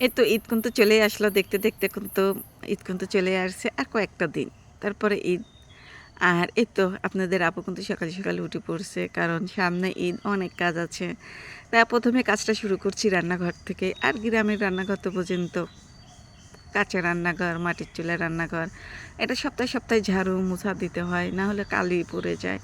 এই তো ঈদ কিন্তু চলে আসলো, দেখতে দেখতে কিন্তু ঈদ কিন্তু চলে আসছে আর কয়েকটা দিন। তারপরে ঈদ। আর এই তো আপনাদের আপু কিন্তু সকালে সকালে উঠে পড়ছে, কারণ সামনে ঈদ অনেক কাজ আছে। তা প্রথমে কাজটা শুরু করছি রান্নাঘর থেকে, আর গ্রামের রান্নাঘর তো পর্যন্ত কাঁচা রান্নাঘর, মাটির চুলা রান্নাঘর। এটা সপ্তাহে সপ্তাহে ঝাড়ু, মুছা দিতে হয়, না হলে কালি পড়ে যায়।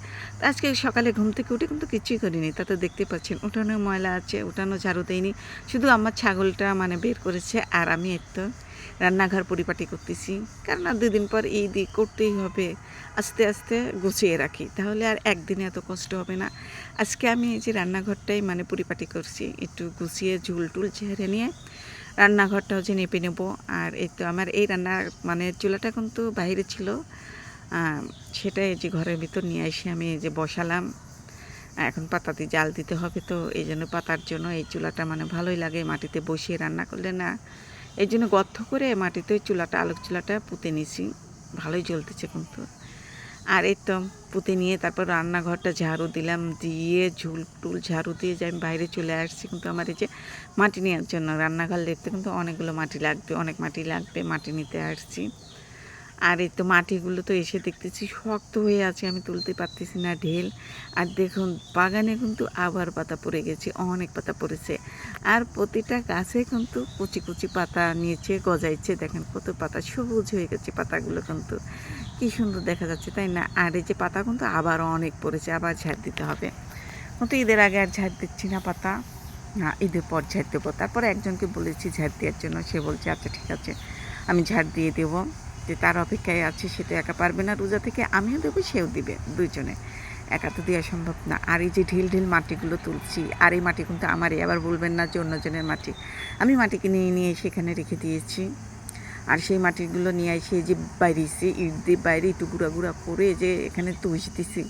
আজকে সকালে ঘুম থেকে উঠে কিন্তু কিছুই করিনি, তা তো দেখতে পাচ্ছেন। উঠানো ময়লা আছে, উঠানো ঝাড়ু দেয়নি শুধু আমার ছাগলটা মানে বের করেছে আর আমি একটু রান্নাঘর পরিপাটি করতেছি। কারণ আর দুদিন পর এই দিক করতেই হবে। আস্তে আস্তে গুছিয়ে রাখি, তাহলে আর একদিনে এত কষ্ট হবে না। আজকে আমি এই যে রান্নাঘরটাই মানে পরিপাটি করছি, একটু গুছিয়ে ঝুল টুল ঝেড়ে নিয়ে রান্নাঘরটাও যে নেপে নেব। আর এই তো আমার এই রান্না মানে চুলাটা কিন্তু বাইরে ছিল। সেটাই যে ঘরের ভিতর নিয়ে এসে আমি যে বসালাম। এখন পাতা দিয়ে জাল দিতে হবে তো, এই জন্য পাতার জন্য এই চুলাটা মানে ভালোই লাগে মাটিতে বসিয়ে রান্না করলে না। এই জন্য গর্ত করে মাটিতে চুলাটা, আলোক চুলাটা পুঁতে নিছি। ভালোই জ্বলতেছে কিন্তু। আর এই তো পুঁতে নিয়ে তারপর রান্নাঘরটা ঝাড়ু দিলাম, দিয়ে ঝুল টুল ঝাড়ু দিয়ে যে আমি বাইরে চলে আসছি, কিন্তু আমার এই যে মাটি নেওয়ার জন্য রান্নাঘর দেখতে কিন্তু অনেকগুলো মাটি লাগবে, অনেক মাটি লাগবে মাটি নিতে আসছি। আর এই তো মাটিগুলো তো এসে দেখতেছি, শক্ত হয়ে আছে, আমি তুলতে পারতেছি না ঢেল। আর দেখুন, বাগানে কিন্তু আবার পাতা পড়ে গেছে, অনেক পাতা পড়েছে। আর প্রতিটা গাছে কিন্তু কুচি কুচি পাতা নিয়েছে, গজাইছে। দেখেন কত পাতা, সবুজ হয়ে গেছে পাতাগুলো কিন্তু। কি সুন্দর দেখা যাচ্ছে, তাই না? আর এই যে পাতা কিন্তু আবার অনেক পড়েছে, আবার ঝাড় দিতে হবে। কিন্তু ঈদের আগে আর ঝাড় দিচ্ছি না পাতা। না, ঈদের পর ঝাড় দেবো। তারপরে একজনকে বলেছি ঝাড় দেওয়ার জন্য, সে বলছে আচ্ছা ঠিক আছে, আমি ঝাড় দিয়ে দেবো। যে তার অপেক্ষায় আছে, সে তো একা পারবে না রোজা থেকে, আমিও দেবো, সেও দিবে দুইজনে। একা তো দেওয়া সম্ভব না। আর এই যে ঢিল ঢিল মাটিগুলো তুলছি, আর এই মাটি কিন্তু আমারই, আবার বলবেন না যে অন্যজনের মাটি। আমি মাটিকে নিয়ে নিয়ে সেখানে রেখে দিয়েছি। আর সেই মাটিগুলো নিয়ে এসে যে বাইরেছি ইট দিয়ে বাইরে একটু গুঁড়া গুঁড়া করে যে এখানে তুষ দিছি।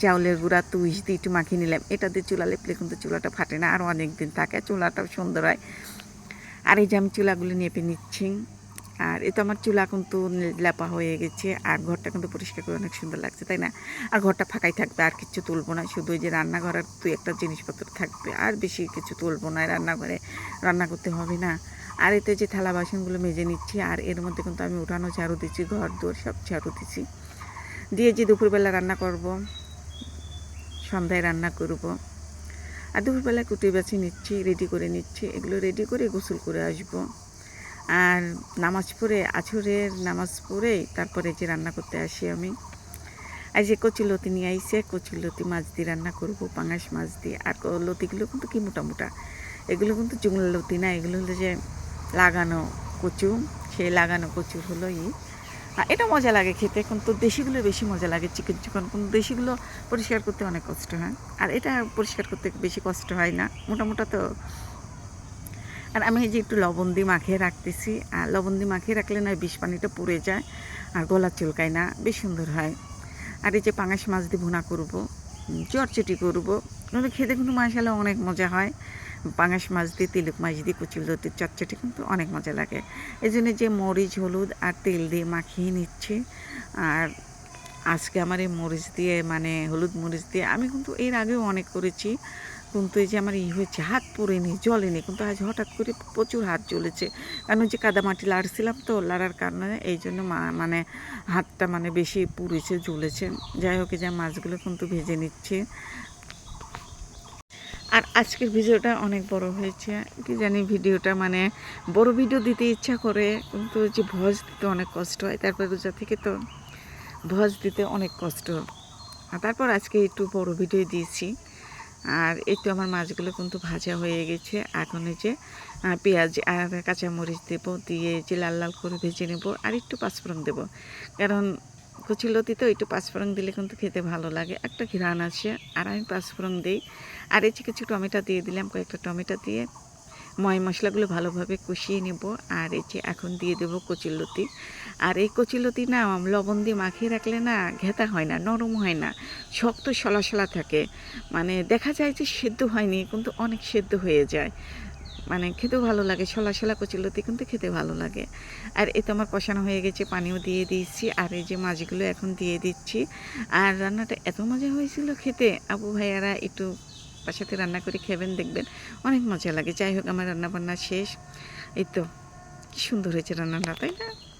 চাউলের গুঁড়া, তুষ দিয়ে একটু মাখিয়ে নিলাম। এটা দিয়ে চুলা লেপলে কিন্তু চুলাটা ফাটে না আরও অনেক দিন থাকে, চুলাটাও সুন্দর হয়। আর এই যে আমি চুলাগুলো নেপে নিচ্ছি। আর এ তো আমার চুলা কিন্তু লেপা হয়ে গেছে, আর ঘরটা কিন্তু পরিষ্কার করে অনেক সুন্দর লাগছে, তাই না? আর ঘরটা ফাঁকাই থাকবে, আর কিছু তুলবো না, শুধু যে রান্নাঘর আর দুই একটা জিনিসপত্র থাকবে, আর বেশি কিছু তুলবো না, রান্নাঘরে রান্না করতে হবে না। আর এতে যে থালা বাসনগুলো মেজে নিচ্ছি, আর এর মধ্যে কিন্তু আমি উঠানো ঝাড়ু দিচ্ছি, ঘর দোর সব ঝাড়ু দিচ্ছি। দিয়ে যে দুপুরবেলা রান্না করব, সন্ধ্যায় রান্না করব। আর দুপুরবেলা কুটি বাছি নিচ্ছি রেডি করে নিচ্ছি, এগুলো রেডি করে গোসল করে আসব। আর নামাজ পড়ে, আছরের নামাজ পড়ে তারপরে যে রান্না করতে আসি আমি। আর যে কচি লতি নিয়ে আইসে কচি লতি মাছ দিয়ে রান্না করব, পাঙাশ মাছ দিয়ে। আর লতিগুলো কিন্তু কি মোটা মোটা? এগুলো কিন্তু জুমলা লতি না, এগুলো হলো যে লাগানো কচু, সেই লাগানো কচুর হলো ই। এটা মজা লাগে খেতে কিন্তু দেশিগুলো বেশি মজা লাগে চিকেন চিকেন। কিন্তু দেশিগুলো পরিষ্কার করতে অনেক কষ্ট হয়। আর এটা পরিষ্কার করতে বেশি কষ্ট হয় না। মোটা মোটা তো আর আমি এই যে একটু লবণ দিয়ে মাখিয়ে রাখতেছি, আর লবণ দিয়ে মাখিয়ে রাখলে না বিষ পানিটা পুড়ে যায়, আর গলা চুলকায় না, বেশ সুন্দর হয়। আর এই যে পাঙাশ মাছ দিয়ে ভুনা করব চটচটি করব, নাহলে খেতে কিন্তু মাসালে অনেক মজা হয়। পাঙাশ মাছ দিয়ে, তিলুক মাছ দিয়ে কুচিল দতির চটচটি কিন্তু অনেক মজা লাগে। এই জন্য যে মরিচ, হলুদ আর তেল দিয়ে মাখিয়ে নিচ্ছে। আর আজকে আমার এই মরিচ দিয়ে মানে হলুদ মরিচ দিয়ে আমি কিন্তু এর আগেও অনেক করেছি। কিন্তু এই যে আমার ই হয়েছে, হাত পড়েনি জ্বলেনি কিন্তু আজ হঠাৎ করে প্রচুর হাত জ্বলেছে। কারণ যে কাদামাটি লাড়ছিলাম তো, লাড়ার কারণে এই জন্য মানে হাতটা মানে বেশি পুড়েছে, জ্বলেছে। যাই হোক যে মাছগুলো কিন্তু ভেজে নিচ্ছে। আর আজকের ভিডিওটা অনেক বড় হয়েছে, কি জানি ভিডিওটা মানে বড় ভিডিও দিতে ইচ্ছা করে, কিন্তু যে ভয়েস দিতে অনেক কষ্ট হয়, তারপর রোজা থেকে তো ভয়েস দিতে অনেক কষ্ট। আর তারপর আজকে একটু বড় ভিডিও দিয়েছি। আর এই তো আমার মাছগুলো কিন্তু ভাজা হয়ে গেছে। এখন এই যে পেঁয়াজ আর কাঁচামরিচ দেবো, দিয়ে যে লাল লাল করে ভেজে নেব আর একটু পাঁচফোড়ন দেব। কারণ কচুলতি তো একটু পাঁচফোড়ন দিলে কিন্তু খেতে ভালো লাগে। একটা ঘিরান আছে আর আমি পাঁচফোড়ন দিই। আর এই যে কিছু টমেটো দিয়ে দিলাম, কয়েকটা টমেটো দিয়ে ময় মশলাগুলো ভালোভাবে কষিয়ে নেব। আর এই যে এখন দিয়ে দেবো কচিলতি আর এই কচিলতি না, লবণ দিয়ে মাখিয়ে রাখলে না ঘেতা হয় না, নরম হয় না, শক্ত সলা সলা থাকে। মানে দেখা যায় যে সেদ্ধ হয়নি, কিন্তু অনেক সেদ্ধ হয়ে যায়। মানে খেতেও ভালো লাগে সলা সলা কচিলতি কিন্তু খেতে ভালো লাগে। আর এতে আমার কষানো হয়ে গেছে, পানিও দিয়ে দিয়েছি। আর এই যে মাছগুলো এখন দিয়ে দিচ্ছি। আর রান্নাটা এত মজা হয়েছিল খেতে। আবু ভাইয়ারা একটু বাসাতে রান্না করে খেবেন, দেখবেন অনেক মজা লাগে। যাই হোক, আমার রান্নাবান্না শেষ। এই তো, কি সুন্দর হয়েছে রান্নাটা, তাই না?